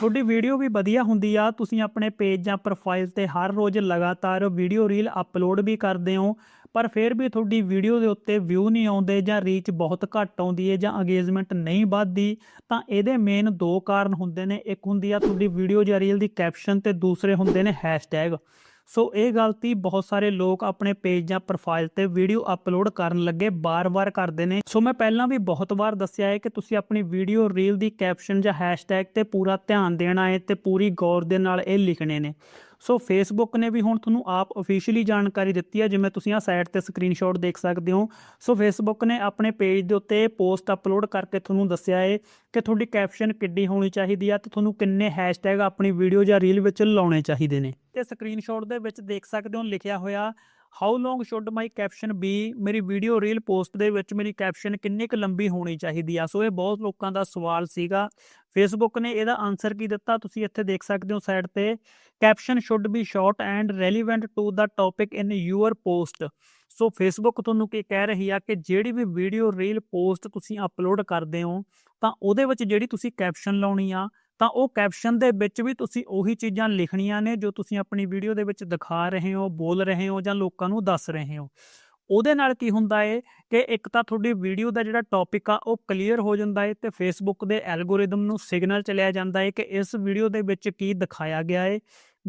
ਤੁਹਾਡੀ ਵੀਡੀਓ ਵੀ ਵਧੀਆ ਹੁੰਦੀ ਆ, ਤੁਸੀਂ ਆਪਣੇ ਪੇਜ ਜਾਂ ਪ੍ਰੋਫਾਈਲ ਤੇ ਹਰ ਰੋਜ਼ ਲਗਾਤਾਰ ਵੀਡੀਓ ਰੀਲ ਅਪਲੋਡ ਵੀ ਕਰਦੇ ਹੋ, ਪਰ ਫਿਰ ਵੀ ਤੁਹਾਡੀ ਵੀਡੀਓ ਦੇ ਉੱਤੇ ਵਿਊ ਨਹੀਂ ਆਉਂਦੇ ਜਾਂ ਰੀਚ ਬਹੁਤ ਘੱਟ ਆਉਂਦੀ ਹੈ ਜਾਂ ਅੰਗੇਜਮੈਂਟ ਨਹੀਂ ਵੱਧਦੀ, ਤਾਂ ਇਹਦੇ ਮੇਨ ਦੋ ਕਾਰਨ ਹੁੰਦੇ ਨੇ। ਇੱਕ ਹੁੰਦੀ ਆ ਤੁਹਾਡੀ ਵੀਡੀਓ ਜਾਂ ਰੀਲ ਦੀ ਕੈਪਸ਼ਨ ਤੇ ਦੂਸਰੇ ਹੁੰਦੇ ਨੇ ਹੈਸ਼ਟੈਗ ਸੋ ਇਹ ਗਲਤੀ ਬਹੁਤ ਸਾਰੇ ਲੋਕ ਆਪਣੇ ਪੇਜ ਜਾਂ ਪ੍ਰੋਫਾਈਲ ਤੇ ਵੀਡੀਓ ਅਪਲੋਡ ਕਰਨ ਲੱਗੇ ਬਾਰ-ਬਾਰ ਕਰਦੇ ਨੇ। ਸੋ ਮੈਂ ਪਹਿਲਾਂ ਵੀ ਬਹੁਤ ਵਾਰ ਦੱਸਿਆ ਹੈ ਕਿ ਤੁਸੀਂ ਆਪਣੀ ਵੀਡੀਓ ਰੀਲ ਦੀ ਕੈਪਸ਼ਨ ਜਾਂ ਹੈਸ਼ਟੈਗ ਤੇ ਪੂਰਾ ਧਿਆਨ ਦੇਣਾ ਹੈ ਤੇ ਪੂਰੀ ਗੌਰ ਦੇ ਨਾਲ ਇਹ ਲਿਖਣੇ ਨੇ। ਸੋ ਫੇਸਬੁੱਕ ਨੇ ਵੀ ਹੁਣ ਤੁਹਾਨੂੰ ਆਪ ਅਫੀਸ਼ੀਅਲੀ ਜਾਣਕਾਰੀ ਦਿੱਤੀ ਹੈ, ਜਿਵੇਂ ਤੁਸੀਂ ਆ ਸਾਈਟ ਤੇ ਸਕਰੀਨਸ਼ਾਟ ਦੇਖ ਸਕਦੇ ਹੋ। ਸੋ ਫੇਸਬੁੱਕ ਨੇ ਆਪਣੇ ਪੇਜ ਦੇ ਉੱਤੇ ਪੋਸਟ ਅਪਲੋਡ ਕਰਕੇ ਤੁਹਾਨੂੰ ਦੱਸਿਆ ਹੈ ਕਿ ਤੁਹਾਡੀ ਕੈਪਸ਼ਨ ਕਿੱਡੀ ਹੋਣੀ ਚਾਹੀਦੀ ਆ ਤੇ ਤੁਹਾਨੂੰ ਕਿੰਨੇ ਹੈਸ਼ਟੈਗ ਆਪਣੀ ਵੀਡੀਓ ਜਾਂ ਰੀਲ ਵਿੱਚ ਲਾਉਣੇ ਚਾਹੀਦੇ ਨੇ। ਤੇ ਸਕਰੀਨਸ਼ਾਟ ਦੇ ਵਿੱਚ ਦੇਖ ਸਕਦੇ ਹੋ, ਲਿਖਿਆ ਹੋਇਆ how long should my caption be ਮੇਰੀ ਵੀਡੀਓ ਰੀਲ ਪੋਸਟ ਦੇ ਵਿੱਚ ਮੇਰੀ ਕੈਪਸ਼ਨ ਕਿੰਨੀ ਕੁ ਲੰਬੀ ਹੋਣੀ ਚਾਹੀਦੀ ਆ? ਸੋ ਇਹ ਬਹੁਤ ਲੋਕਾਂ ਦਾ ਸਵਾਲ ਸੀਗਾ। ਫੇਸਬੁੱਕ ਨੇ ਇਹਦਾ ਆਨਸਰ ਕੀ ਦਿੱਤਾ? ਤੁਸੀਂ ਇੱਥੇ ਦੇਖ ਸਕਦੇ ਹੋ ਸਾਈਡ ਤੇ। Caption should be short and relevant to the topic in your post so Facebook ਤੁਹਾਨੂੰ ਕੀ ਕਹਿ ਰਹੀ ਆ ਕਿ ਜਿਹੜੀ ਵੀ ਵੀਡੀਓ ਰੀਲ ਪੋਸਟ ਤੁਸੀਂ ਅਪਲੋਡ ਕਰਦੇ ਹੋ, ਤਾਂ ਉਹਦੇ ਵਿੱਚ ਜਿਹੜੀ ਤੁਸੀਂ ਕੈਪਸ਼ਨ ਲਾਉਣੀ ਆ ਤਾਂ ਉਹ ਕੈਪਸ਼ਨ ਦੇ ਵਿੱਚ ਵੀ ਤੁਸੀਂ ਉਹੀ ਚੀਜ਼ਾਂ ਲਿਖਣੀਆਂ ਨੇ ਜੋ ਤੁਸੀਂ ਆਪਣੀ ਵੀਡੀਓ ਦੇ ਵਿੱਚ ਦਿਖਾ ਰਹੇ ਹੋ, ਬੋਲ ਰਹੇ ਹੋ ਜਾਂ ਲੋਕਾਂ ਨੂੰ ਦੱਸ ਰਹੇ ਹੋ। ਉਹਦੇ ਨਾਲ ਕੀ ਹੁੰਦਾ ਏ ਕਿ ਇੱਕ ਤਾਂ ਤੁਹਾਡੀ ਵੀਡੀਓ ਦਾ ਜਿਹੜਾ ਟੌਪਿਕ ਆ ਉਹ ਕਲੀਅਰ ਹੋ ਜਾਂਦਾ ਏ ਤੇ ਫੇਸਬੁੱਕ ਦੇ ਐਲਗੋਰਿਦਮ ਨੂੰ ਸਿਗਨਲ ਚਲਿਆ ਜਾਂਦਾ ਏ ਕਿ ਇਸ ਵੀਡੀਓ ਦੇ ਵਿੱਚ ਕੀ ਦਿਖਾਇਆ ਗਿਆ ਏ।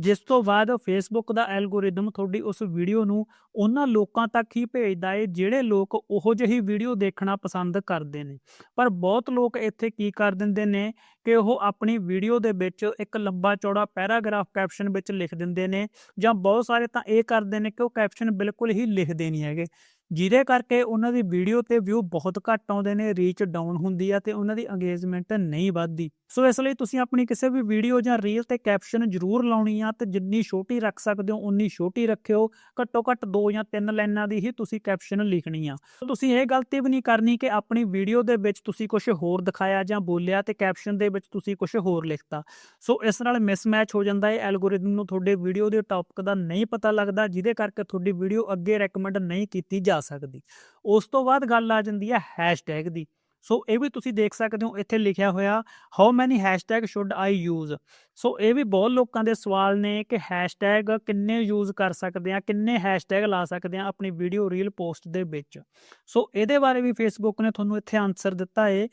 ਜਿਸ ਤੋਂ ਬਾਅਦ ਫੇਸਬੁੱਕ ਦਾ ਐਲਗੋਰਿਦਮ ਤੁਹਾਡੀ ਉਸ ਵੀਡੀਓ ਨੂੰ ਉਹਨਾਂ ਲੋਕਾਂ ਤੱਕ ਹੀ ਭੇਜਦਾ ਏ, ਜਿਹੜੇ ਲੋਕ ਉਹੋ ਜਿਹੀ ਵੀਡੀਓ ਦੇਖਣਾ ਪਸੰਦ ਕਰਦੇ ਨੇ। ਪਰ ਬਹੁਤ ਲੋਕ ਇੱਥੇ ਕੀ ਕਰ ਦਿੰਦੇ ਨੇ ਕਿ ਉਹ ਆਪਣੀ ਵੀਡੀਓ ਦੇ ਵਿੱਚ ਇੱਕ ਲੰਬਾ ਚੌੜਾ ਪੈਰਾਗ੍ਰਾਫ ਕੈਪਸ਼ਨ ਵਿੱਚ ਲਿਖ ਦਿੰਦੇ ਨੇ ਜਾਂ ਬਹੁਤ ਸਾਰੇ ਤਾਂ ਇਹ ਕਰਦੇ ਨੇ ਕਿ ਉਹ ਕੈਪਸ਼ਨ ਬਿਲਕੁਲ ਹੀ ਲਿਖਦੇ ਨਹੀਂ ਹੈਗੇ। ਜਿਹਦੇ ਕਰਕੇ ਉਹਨਾਂ ਦੀ ਵੀਡੀਓ ਤੇ ਵਿਊ ਬਹੁਤ ਘੱਟ ਆਉਂਦੇ ਨੇ ਰੀਚ ਡਾਊਨ ਹੁੰਦੀ ਆ ਤੇ ਉਹਨਾਂ ਦੀ ਅੰਗੇਜਮੈਂਟ ਨਹੀਂ ਵੱਧਦੀ। ਸੋ ਇਸ ਲਈ ਤੁਸੀਂ ਆਪਣੀ ਕਿਸੇ ਵੀ ਵੀਡੀਓ ਜਾਂ ਰੀਲ ਤੇ ਕੈਪਸ਼ਨ ਜ਼ਰੂਰ ਲਾਉਣੀ ਆ ਤੇ ਜਿੰਨੀ ਛੋਟੀ ਰੱਖ ਸਕਦੇ ਹੋ, ਉਨੀ ਛੋਟੀ ਰੱਖਿਓ। ਘੱਟੋ ਘੱਟ ਦੋ ਜਾਂ ਤਿੰਨ ਲਾਈਨਾਂ ਦੀ ਹੀ ਤੁਸੀਂ ਕੈਪਸ਼ਨ ਲਿਖਣੀ ਆ। ਤੁਸੀਂ ਇਹ ਗਲਤੀ ਵੀ ਨਹੀਂ ਕਰਨੀ ਕਿ ਆਪਣੀ ਵੀਡੀਓ ਦੇ ਵਿੱਚ ਤੁਸੀਂ ਕੁਝ ਹੋਰ ਦਿਖਾਇਆ ਜਾਂ ਬੋਲਿਆ ਤੇ ਕੈਪਸ਼ਨ ਦੇ ਵਿੱਚ ਤੁਸੀਂ ਕੁਝ ਹੋਰ ਲਿਖਤਾ। ਸੋ ਇਸ ਨਾਲ ਮਿਸਮੈਚ ਹੋ ਜਾਂਦਾ ਹੈ ਐਲਗੋਰਿਦਮ ਨੂੰ ਤੁਹਾਡੇ ਵੀਡੀਓ ਦੇ ਟੌਪਿਕ ਦਾ ਨਹੀਂ ਪਤਾ ਲੱਗਦਾ, ਜਿਹਦੇ ਕਰਕੇ ਤੁਹਾਡੀ ਵੀਡੀਓ ਅੱਗੇ ਰეკਮੈਂਡ ਨਹੀਂ ਕੀਤੀ ਜਾ ਸਕਦੀ। ਉਸ ਤੋਂ ਬਾਅਦ ਗੱਲ ਆ ਜਾਂਦੀ ਹੈ ਹੈਸ਼ਟੈਗ ਦੀ। ਸੋ ਇਹ ਵੀ ਤੁਸੀਂ ਦੇਖ ਸਕਦੇ ਹੋ, ਇੱਥੇ ਲਿਖਿਆ ਹੋਇਆ how many hashtag should I use so ਇਹ ਵੀ ਬਹੁਤ ਲੋਕਾਂ ਦੇ ਸਵਾਲ ਨੇ ਕਿ ਹੈਸ਼ਟੈਗ ਕਿੰਨੇ ਯੂਜ਼ ਕਰ ਸਕਦੇ ਆ, ਕਿੰਨੇ ਹੈਸ਼ਟੈਗ ਲਾ ਸਕਦੇ ਆ ਆਪਣੀ ਵੀਡੀਓ ਰੀਲ ਪੋਸਟ ਦੇ ਵਿੱਚ। ਸੋ ਇਹਦੇ ਬਾਰੇ ਵੀ ਫੇਸਬੁੱਕ ਨੇ ਤੁਹਾਨੂੰ ਇੱਥੇ ਆਨਸਰ ਦਿੱਤਾ ਹੈ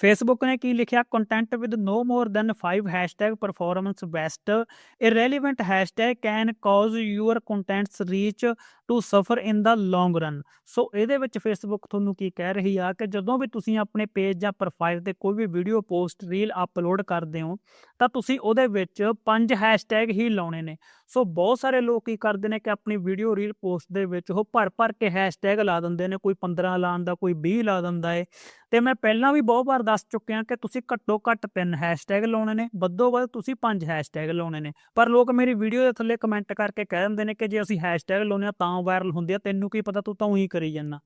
ਫੇਸਬੁੱਕ ਨੇ ਕੀ ਲਿਖਿਆ? Content with no more than 5 hashtag performance best irrelevant hashtag can cause your contents reach to suffer in the long run ਸੋ ਇਹਦੇ ਵਿੱਚ ਫੇਸਬੁੱਕ ਤੁਹਾਨੂੰ ਕੀ ਕਹਿ ਰਹੀ ਆ ਕਿ ਜਦੋਂ ਵੀ ਤੁਸੀਂ ਆਪਣੇ ਪੇਜ ਜਾਂ ਪ੍ਰੋਫਾਈਲ ਤੇ ਕੋਈ ਵੀ ਵੀਡੀਓ ਪੋਸਟ ਰੀਲ ਅਪਲੋਡ ਕਰਦੇ ਹੋ, ਤਾਂ ਤੁਸੀਂ ਉਹਦੇ ਵਿੱਚ ਪੰਜ ਹੈਸ਼ਟੈਗ ਹੀ ਲਾਉਣੇ ਨੇ। ਸੋ ਬਹੁਤ ਸਾਰੇ ਲੋਕ ਕੀ ਕਰਦੇ ਨੇ ਕਿ ਆਪਣੀ ਵੀਡੀਓ ਰੀਲ ਪੋਸਟ ਦੇ ਵਿੱਚ ਉਹ ਭਰ ਭਰ ਕੇ ਹੈਸ਼ਟੈਗ ਲਾ ਦਿੰਦੇ ਨੇ, ਕੋਈ 15 ਲਾਉਣ ਦਾ, ਕੋਈ 20 ਲਾ ਦਿੰਦਾ ਏ। ਤੇ ਮੈਂ ਪਹਿਲਾਂ ਵੀ ਬਹੁਤ ਵਾਰ ਦੱਸ ਚੁੱਕਿਆ ਕਿ ਤੁਸੀਂ ਘੱਟੋ ਘੱਟ ਤਿੰਨ ਹੈਸ਼ਟੈਗ ਲਾਉਣੇ ਨੇ, ਵੱਧੋ ਵੱਧ ਤੁਸੀਂ ਪੰਜ ਹੈਸ਼ਟੈਗ ਲਾਉਣੇ ਨੇ। ਪਰ ਲੋਕ ਮੇਰੀ ਵੀਡੀਓ ਦੇ ਥੱਲੇ ਕਮੈਂਟ ਕਰਕੇ ਕਹਿ ਦਿੰਦੇ ਨੇ ਕਿ ਜੇ ਅਸੀਂ ਹੈਸ਼ਟੈਗ ਲਾਉਨੇ ਆ ਤਾਂ ਵਾਇਰਲ ਹੁੰਦੇ ਆ, ਤੈਨੂੰ ਕੀ ਪਤਾ ਤੂੰ ਤਾਂ ਉਹੀ ਕਰੀ ਜਾਂਦਾ।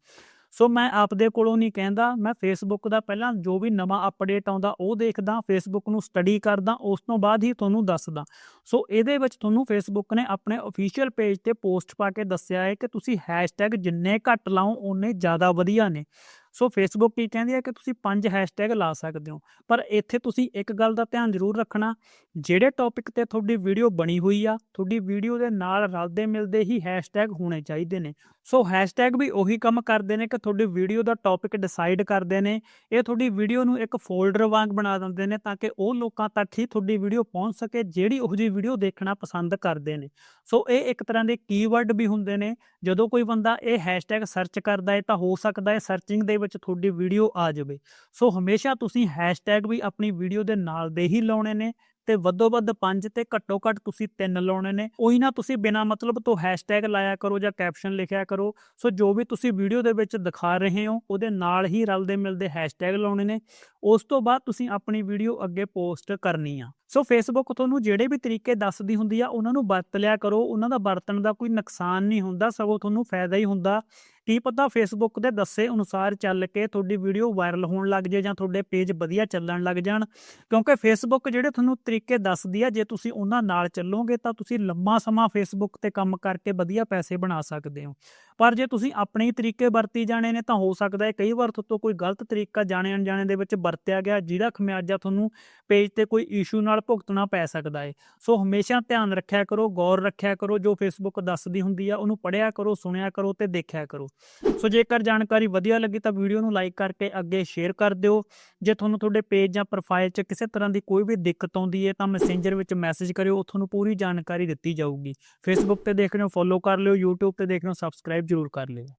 ਸੋ ਮੈਂ ਆਪਦੇ ਕੋਲੋਂ ਨਹੀਂ ਕਹਿੰਦਾ, ਮੈਂ ਫੇਸਬੁੱਕ ਦਾ ਪਹਿਲਾਂ ਜੋ ਵੀ ਨਵਾਂ ਅਪਡੇਟ ਆਉਂਦਾ, ਉਹ ਦੇਖਦਾ ਫੇਸਬੁੱਕ ਨੂੰ ਸਟੱਡੀ ਕਰਦਾ, ਉਸ ਤੋਂ ਬਾਅਦ ਹੀ ਤੁਹਾਨੂੰ ਦੱਸਦਾ। ਸੋ ਇਹਦੇ ਵਿੱਚ ਤੁਹਾਨੂੰ ਫੇਸਬੁੱਕ ਨੇ ਆਪਣੇ ਅਫੀਸ਼ੀਅਲ ਪੇਜ ਤੇ ਪੋਸਟ ਪਾ ਕੇ ਦੱਸਿਆ ਹੈ ਕਿ ਤੁਸੀਂ ਹੈਸ਼ਟੈਗ ਜਿੰਨੇ ਘੱਟ ਲਾਓ, ਓਨੇ ਜ਼ਿਆਦਾ ਵਧੀਆ ਨੇ। ਸੋ ਫੇਸਬੁੱਕ ਕੀ ਕਹਿੰਦੀ ਹੈ ਕਿ ਤੁਸੀਂ ਪੰਜ ਹੈਸ਼ਟੈਗ ਲਾ ਸਕਦੇ ਹੋ, ਪਰ ਇੱਥੇ ਤੁਸੀਂ ਇੱਕ ਗੱਲ ਦਾ ਧਿਆਨ ਜ਼ਰੂਰ ਰੱਖਣਾ, ਜਿਹੜੇ ਟੌਪਿਕ ਤੇ ਤੁਹਾਡੀ ਵੀਡੀਓ ਬਣੀ ਹੋਈ ਆ, ਤੁਹਾਡੀ ਵੀਡੀਓ ਦੇ ਨਾਲ ਰਲਦੇ ਮਿਲਦੇ ਹੀ ਹੈਸ਼ਟੈਗ ਹੋਣੇ ਚਾਹੀਦੇ ਨੇ। ਸੋ ਹੈਸ਼ਟੈਗ ਵੀ ਉਹੀ ਕੰਮ ਕਰਦੇ ਨੇ ਕਿ ਤੁਹਾਡੀ ਵੀਡੀਓ ਦਾ ਟੌਪਿਕ ਡਿਸਾਈਡ ਕਰਦੇ ਨੇ, ਇਹ ਤੁਹਾਡੀ ਵੀਡੀਓ ਨੂੰ ਇੱਕ ਫੋਲਡਰ ਵਾਂਗ ਬਣਾ ਦਿੰਦੇ ਨੇ ਤਾਂ ਕਿ ਉਹ ਲੋਕਾਂ ਤੱਕ ਹੀ ਤੁਹਾਡੀ ਵੀਡੀਓ ਪਹੁੰਚ ਸਕੇ, ਜਿਹੜੀ ਉਹ ਜਿਹੀ ਵੀਡੀਓ ਦੇਖਣਾ ਪਸੰਦ ਕਰਦੇ ਨੇ। ਸੋ ਇਹ ਇੱਕ ਤਰ੍ਹਾਂ ਦੇ ਕੀਵਰਡ ਵੀ ਹੁੰਦੇ ਨੇ, ਜਦੋਂ ਕੋਈ ਬੰਦਾ ਇਹ ਹੈਸ਼ਟੈਗ ਸਰਚ ਕਰਦਾ ਹੈ ਤਾਂ ਹੋ ਸਕਦਾ ਹੈ ਸਰਚਿੰਗ ਦੇ ਵਿੱਚ ਤੁਹਾਡੀ ਵੀਡੀਓ ਆ ਜਾਵੇ। ਸੋ ਹਮੇਸ਼ਾ ਤੁਸੀਂ ਹੈਸ਼ਟੈਗ ਵੀ ਆਪਣੀ ਵੀਡੀਓ ਦੇ ਨਾਲ ਦੇ ਹੀ ਲਾਉਣੇ ਨੇ ਤੇ ਵੱਧੋ ਵੱਧ 5 ਤੇ ਘੱਟੋ ਘੱਟ ਤੁਸੀਂ 3 ਲਾਉਣੇ ਨੇ। ਉਹੀ ਨਾ ਤੁਸੀਂ ਬਿਨਾ ਮਤਲਬ ਤੋਂ ਹੈਸ਼ਟੈਗ ਲਾਇਆ ਕਰੋ ਜਾਂ ਕੈਪਸ਼ਨ ਲਿਖਿਆ ਕਰੋ। ਸੋ ਜੋ ਵੀ ਤੁਸੀਂ ਵੀਡੀਓ ਦੇ ਵਿੱਚ ਦਿਖਾ ਰਹੇ ਹੋ, ਉਹਦੇ ਨਾਲ ਹੀ ਰਲਦੇ ਮਿਲਦੇ ਹੈਸ਼ਟੈਗ ਲਾਉਣੇ ਨੇ। ਉਸ ਤੋਂ ਬਾਅਦ ਤੁਸੀਂ ਆਪਣੀ ਵੀਡੀਓ ਅੱਗੇ ਪੋਸਟ ਕਰਨੀ ਆ। ਸੋ ਫੇਸਬੁੱਕ ਤੁਹਾਨੂੰ ਜਿਹੜੇ ਵੀ ਤਰੀਕੇ ਦੱਸਦੀ ਹੁੰਦੀ ਆ, ਉਹਨਾਂ ਨੂੰ ਵਰਤ ਲਿਆ ਕਰੋ। ਉਹਨਾਂ ਦਾ ਵਰਤਣ ਦਾ ਕੋਈ ਨੁਕਸਾਨ ਨਹੀਂ ਹੁੰਦਾ, ਸਗੋਂ ਤੁਹਾਨੂੰ ਫਾਇਦਾ ਹੀ ਹੁੰਦਾ। ਕੀ ਪਤਾ ਫੇਸਬੁੱਕ ਦੇ ਦੱਸੇ ਅਨੁਸਾਰ ਚੱਲ ਕੇ ਤੁਹਾਡੀ ਵੀਡੀਓ ਵਾਇਰਲ ਹੋਣ ਲੱਗ ਜੇ ਜਾਂ ਤੁਹਾਡੇ ਪੇਜ ਵਧੀਆ ਚੱਲਣ ਲੱਗ ਜਾਣ। ਕਿਉਂਕਿ ਫੇਸਬੁੱਕ ਜਿਹੜੇ ਤੁਹਾਨੂੰ ਤਰੀਕੇ ਦੱਸਦੀ ਆ, ਜੇ ਤੁਸੀਂ ਉਹਨਾਂ ਨਾਲ ਚੱਲੋਗੇ ਤਾਂ ਤੁਸੀਂ ਲੰਮਾ ਸਮਾਂ ਫੇਸਬੁੱਕ ਤੇ ਕੰਮ ਕਰਕੇ ਵਧੀਆ ਪੈਸੇ ਬਣਾ ਸਕਦੇ ਹੋ। ਪਰ ਜੇ ਤੁਸੀਂ ਆਪਣੇ ਹੀ ਤਰੀਕੇ ਵਰਤੀ ਜਾਣੇ ਨੇ, ਤਾਂ ਹੋ ਸਕਦਾ ਹੈ ਕਈ ਵਾਰ ਤੁਹਾਤੋਂ ਕੋਈ ਗਲਤ ਤਰੀਕਾ ਜਾਣੇ ਅਣਜਾਣੇ ਦੇ ਵਿੱਚ ਵਰਤਿਆ ਗਿਆ, ਜਿਹਦਾ ਖਮਿਆਜਾ ਤੁਹਾਨੂੰ ਪੇਜ ਤੇ ਕੋਈ ਇਸ਼ੂ ਨਾਲ ਭੁਗਤਣਾ ਪੈ ਸਕਦਾ ਹੈ ਸੋ ਹਮੇਸ਼ਾ ਧਿਆਨ ਰੱਖਿਆ ਕਰੋ, ਗੌਰ ਰੱਖਿਆ ਕਰੋ, ਜੋ ਫੇਸਬੁੱਕ ਦੱਸਦੀ ਹੁੰਦੀ ਆ, ਉਹਨੂੰ ਪੜ੍ਹਿਆ ਕਰੋ, ਸੁਣਿਆ ਕਰੋ ਤੇ ਦੇਖਿਆ ਕਰੋ। ਸੋ ਜੇਕਰ ਜਾਣਕਾਰੀ ਵਧੀਆ ਲੱਗੀ ਤਾਂ ਵੀਡੀਓ ਨੂੰ ਲਾਈਕ ਕਰਕੇ ਅੱਗੇ ਸ਼ੇਅਰ ਕਰ ਦਿਓ। ਜੇ ਤੁਹਾਨੂੰ ਤੁਹਾਡੇ ਪੇਜ ਜਾਂ ਪ੍ਰੋਫਾਈਲ 'ਚ ਕਿਸੇ ਤਰ੍ਹਾਂ ਦੀ ਕੋਈ ਵੀ ਦਿੱਕਤ ਆਉਂਦੀ ਹੈ ਤਾਂ ਮੈਸੇਂਜਰ ਵਿੱਚ ਮੈਸੇਜ ਕਰਿਓ, ਉਹ ਤੁਹਾਨੂੰ ਪੂਰੀ ਜਾਣਕਾਰੀ ਦਿੱਤੀ ਜਾਊਗੀ। ਫੇਸਬੁੱਕ ਤੇ ਦੇਖ ਰਹੇ ਹੋ ਫੋਲੋ ਕਰ ਲਿਓ, YouTube ਤੇ ਦੇਖ ਰਹੇ ਹੋ ਸਬਸਕ੍ਰਾਈਬ ਸਬਸਕ੍ਰਾਈਬ ਜ਼ਰੂਰ ਕਰ ਲਿਓ।